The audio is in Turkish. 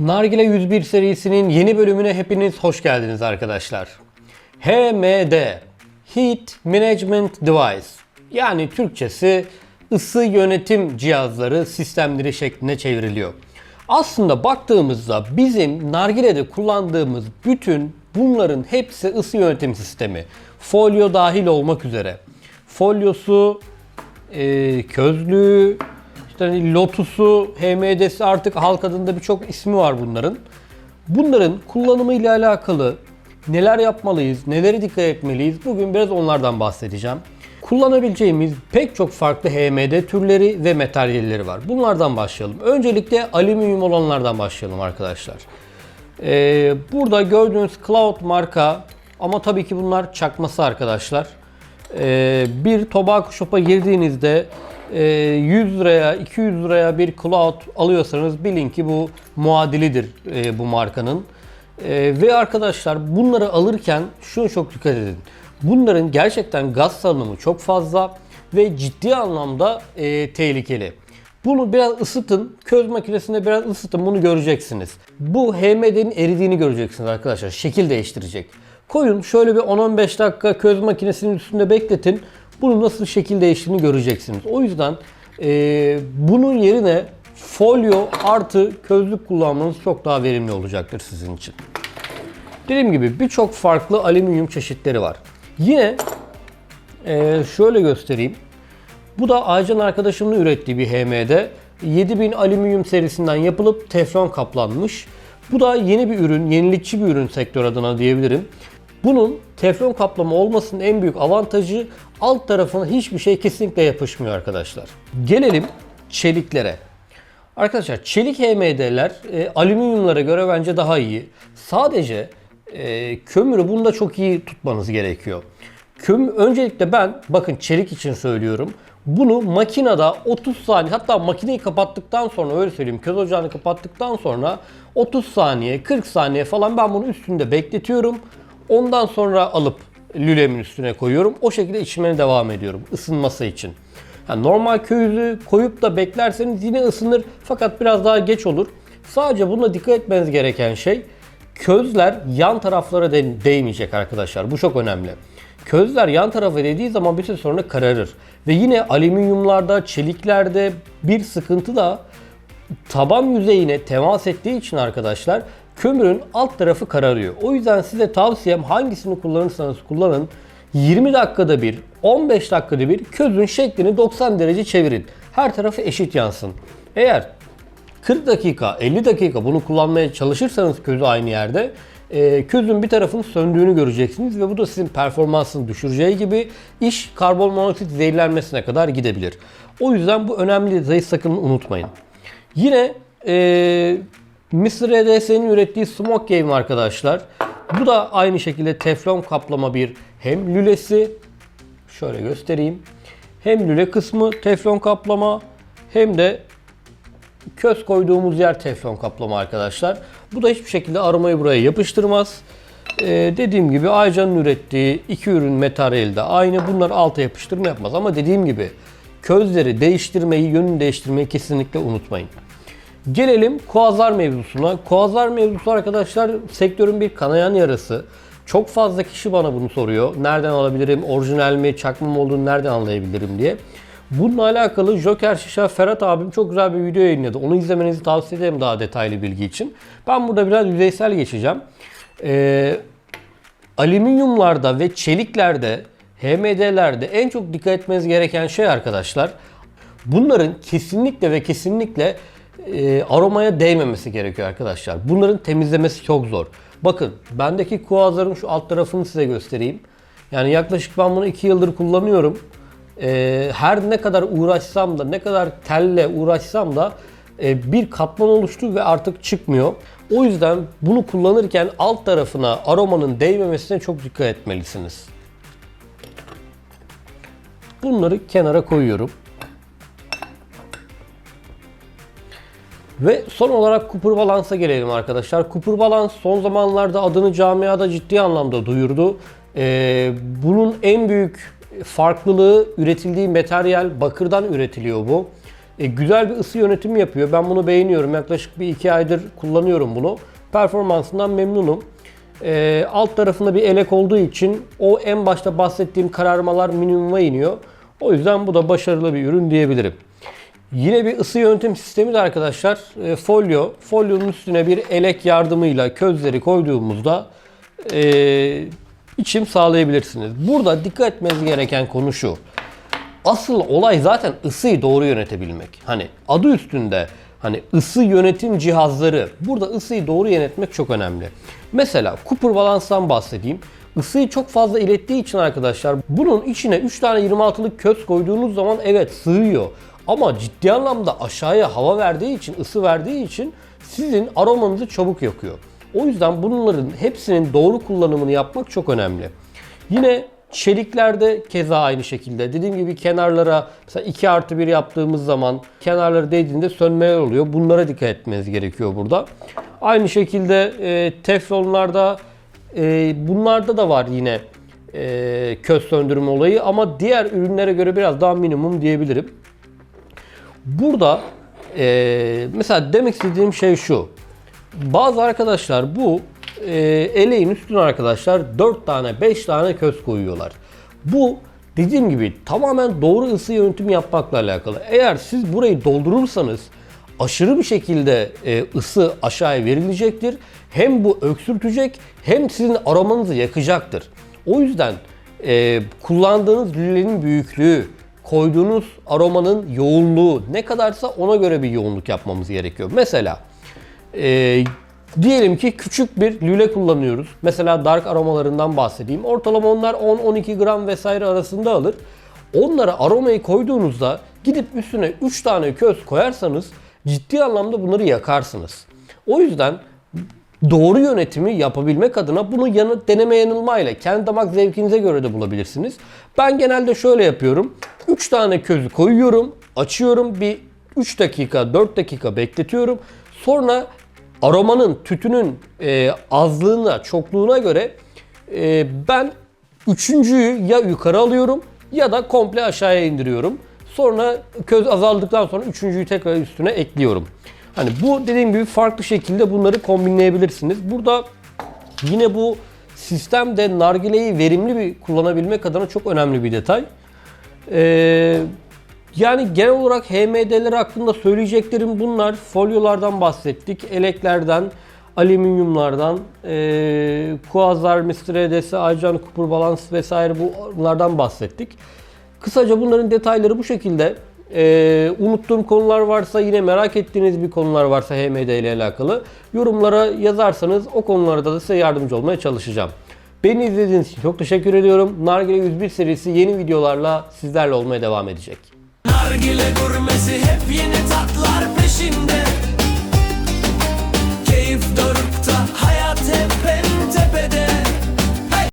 Nargile 101 serisinin yeni bölümüne hepiniz hoş geldiniz arkadaşlar. HMD Heat Management Device yani Türkçesi ısı yönetim cihazları sistemleri şeklinde çevriliyor. Aslında baktığımızda bizim nargilede kullandığımız bütün bunların hepsi ısı yönetim sistemi. Folyo dahil olmak üzere. Folyosu, e, közlüğü, işte hani lotusu, HMD'si artık halk adında birçok ismi var bunların. Bunların kullanımı ile alakalı neler yapmalıyız, nelere dikkat etmeliyiz bugün biraz onlardan bahsedeceğim. Kullanabileceğimiz pek çok farklı HMD türleri ve materyalleri var. Bunlardan başlayalım. Öncelikle alüminyum olanlardan başlayalım arkadaşlar. Ee, burada gördüğünüz Cloud marka ama tabii ki bunlar çakması arkadaşlar. Ee, bir tobacco shop'a girdiğinizde 100 liraya 200 liraya bir Cloud alıyorsanız bilin ki bu muadilidir e, bu markanın. E, ve arkadaşlar bunları alırken şunu çok dikkat edin. Bunların gerçekten gaz salınımı çok fazla ve ciddi anlamda e, tehlikeli. Bunu biraz ısıtın, köz makinesinde biraz ısıtın bunu göreceksiniz. Bu HMD'nin eridiğini göreceksiniz arkadaşlar. Şekil değiştirecek. Koyun şöyle bir 10-15 dakika köz makinesinin üstünde bekletin. Bunun nasıl şekil değiştiğini göreceksiniz. O yüzden e, bunun yerine folyo artı közlük kullanmanız çok daha verimli olacaktır sizin için. Dediğim gibi birçok farklı alüminyum çeşitleri var. Yine e, şöyle göstereyim. Bu da Aycan arkadaşımın ürettiği bir HMD. 7000 alüminyum serisinden yapılıp teflon kaplanmış. Bu da yeni bir ürün, yenilikçi bir ürün sektör adına diyebilirim. Bunun teflon kaplama olmasının en büyük avantajı alt tarafına hiçbir şey kesinlikle yapışmıyor arkadaşlar. Gelelim çeliklere. Arkadaşlar çelik HMD'ler e, alüminyumlara göre bence daha iyi. Sadece e, kömürü bunda çok iyi tutmanız gerekiyor. Köm öncelikle ben bakın çelik için söylüyorum. Bunu makinede 30 saniye hatta makineyi kapattıktan sonra öyle söyleyeyim köz ocağını kapattıktan sonra 30 saniye 40 saniye falan ben bunu üstünde bekletiyorum. Ondan sonra alıp lülemin üstüne koyuyorum. O şekilde içmeye devam ediyorum ısınması için. Yani normal közü koyup da beklerseniz yine ısınır fakat biraz daha geç olur. Sadece buna dikkat etmeniz gereken şey közler yan taraflara de- değmeyecek arkadaşlar. Bu çok önemli. Közler yan tarafa değdiği zaman bir süre sonra kararır. Ve yine alüminyumlarda, çeliklerde bir sıkıntı da taban yüzeyine temas ettiği için arkadaşlar kömürün alt tarafı kararıyor. O yüzden size tavsiyem hangisini kullanırsanız kullanın 20 dakikada bir, 15 dakikada bir közün şeklini 90 derece çevirin. Her tarafı eşit yansın. Eğer 40 dakika, 50 dakika bunu kullanmaya çalışırsanız közü aynı yerde e, közün bir tarafının söndüğünü göreceksiniz ve bu da sizin performansını düşüreceği gibi iş karbon monoksit zehirlenmesine kadar gidebilir. O yüzden bu önemli detayı sakın unutmayın. Yine e, Mr. EDS'nin ürettiği Smoke Game arkadaşlar. Bu da aynı şekilde teflon kaplama bir hem lülesi şöyle göstereyim. Hem lüle kısmı teflon kaplama hem de köz koyduğumuz yer teflon kaplama arkadaşlar. Bu da hiçbir şekilde aromayı buraya yapıştırmaz. Ee, dediğim gibi Aycan'ın ürettiği iki ürün materyali de aynı. Bunlar alta yapıştırma yapmaz ama dediğim gibi közleri değiştirmeyi, yönünü değiştirmeyi kesinlikle unutmayın. Gelelim kuazar mevzusuna. Kuazar mevzusu arkadaşlar sektörün bir kanayan yarası. Çok fazla kişi bana bunu soruyor. Nereden alabilirim? Orijinal mi, çakma mı olduğunu nereden anlayabilirim diye. Bununla alakalı Joker Şişa Ferhat abim çok güzel bir video yayınladı. Onu izlemenizi tavsiye ederim daha detaylı bilgi için. Ben burada biraz yüzeysel geçeceğim. Ee, alüminyumlarda ve çeliklerde, HMD'lerde en çok dikkat etmeniz gereken şey arkadaşlar bunların kesinlikle ve kesinlikle e, aromaya değmemesi gerekiyor arkadaşlar. Bunların temizlemesi çok zor. Bakın bendeki kuazların şu alt tarafını size göstereyim. Yani yaklaşık ben bunu 2 yıldır kullanıyorum. E, her ne kadar uğraşsam da ne kadar telle uğraşsam da e, bir katman oluştu ve artık çıkmıyor. O yüzden bunu kullanırken alt tarafına aromanın değmemesine çok dikkat etmelisiniz. Bunları kenara koyuyorum. Ve son olarak Cooper Balance'a gelelim arkadaşlar. Cooper Balance son zamanlarda adını camiada ciddi anlamda duyurdu. Ee, bunun en büyük farklılığı üretildiği materyal bakırdan üretiliyor bu. E, güzel bir ısı yönetimi yapıyor. Ben bunu beğeniyorum. Yaklaşık bir iki aydır kullanıyorum bunu. Performansından memnunum. E, alt tarafında bir elek olduğu için o en başta bahsettiğim kararmalar minimuma iniyor. O yüzden bu da başarılı bir ürün diyebilirim. Yine bir ısı yönetim sistemi de arkadaşlar e, folyo. Folyonun üstüne bir elek yardımıyla közleri koyduğumuzda e, içim sağlayabilirsiniz. Burada dikkat etmeniz gereken konu şu. Asıl olay zaten ısıyı doğru yönetebilmek. Hani adı üstünde hani ısı yönetim cihazları. Burada ısıyı doğru yönetmek çok önemli. Mesela Cooper Balance'dan bahsedeyim. Isıyı çok fazla ilettiği için arkadaşlar bunun içine 3 tane 26'lık köz koyduğunuz zaman evet sığıyor. Ama ciddi anlamda aşağıya hava verdiği için, ısı verdiği için sizin aromanızı çabuk yakıyor. O yüzden bunların hepsinin doğru kullanımını yapmak çok önemli. Yine çeliklerde keza aynı şekilde. Dediğim gibi kenarlara mesela 2 artı 1 yaptığımız zaman kenarları değdiğinde sönmeler oluyor. Bunlara dikkat etmeniz gerekiyor burada. Aynı şekilde e, teflonlarda e, bunlarda da var yine e, köz söndürme olayı ama diğer ürünlere göre biraz daha minimum diyebilirim. Burada e, mesela demek istediğim şey şu. Bazı arkadaşlar bu e, eleğin üstüne arkadaşlar 4 tane 5 tane köz koyuyorlar. Bu dediğim gibi tamamen doğru ısı yönetimi yapmakla alakalı. Eğer siz burayı doldurursanız aşırı bir şekilde e, ısı aşağıya verilecektir. Hem bu öksürtecek hem sizin aromanızı yakacaktır. O yüzden e, kullandığınız lülenin büyüklüğü, koyduğunuz aromanın yoğunluğu ne kadarsa ona göre bir yoğunluk yapmamız gerekiyor. Mesela e, diyelim ki küçük bir lüle kullanıyoruz. Mesela dark aromalarından bahsedeyim. Ortalama onlar 10-12 gram vesaire arasında alır. Onlara aromayı koyduğunuzda gidip üstüne 3 tane köz koyarsanız ciddi anlamda bunları yakarsınız. O yüzden doğru yönetimi yapabilmek adına bunu yanı, deneme yanılmayla kendi damak zevkinize göre de bulabilirsiniz. Ben genelde şöyle yapıyorum. 3 tane közü koyuyorum, açıyorum bir 3 dakika 4 dakika bekletiyorum. Sonra aromanın, tütünün e, azlığına, çokluğuna göre e, ben üçüncüyü ya yukarı alıyorum ya da komple aşağıya indiriyorum. Sonra köz azaldıktan sonra üçüncüyü tekrar üstüne ekliyorum. Hani bu dediğim gibi farklı şekilde bunları kombinleyebilirsiniz. Burada yine bu sistemde nargileyi verimli bir kullanabilmek adına çok önemli bir detay. Ee, yani genel olarak HMD'ler hakkında söyleyeceklerim bunlar. Folyolardan bahsettik, eleklerden, alüminyumlardan, e, kuazlar, Mr. EDS, Aycan, Cooper Balance vesaire bunlardan bahsettik. Kısaca bunların detayları bu şekilde. Ee, unuttuğum konular varsa yine merak ettiğiniz bir konular varsa HMD ile alakalı yorumlara yazarsanız o konularda da size yardımcı olmaya çalışacağım. Beni izlediğiniz için çok teşekkür ediyorum. Nargile 101 serisi yeni videolarla sizlerle olmaya devam edecek. Nargile gurmesi hep yeni tatlar peşinde. Keyif dorup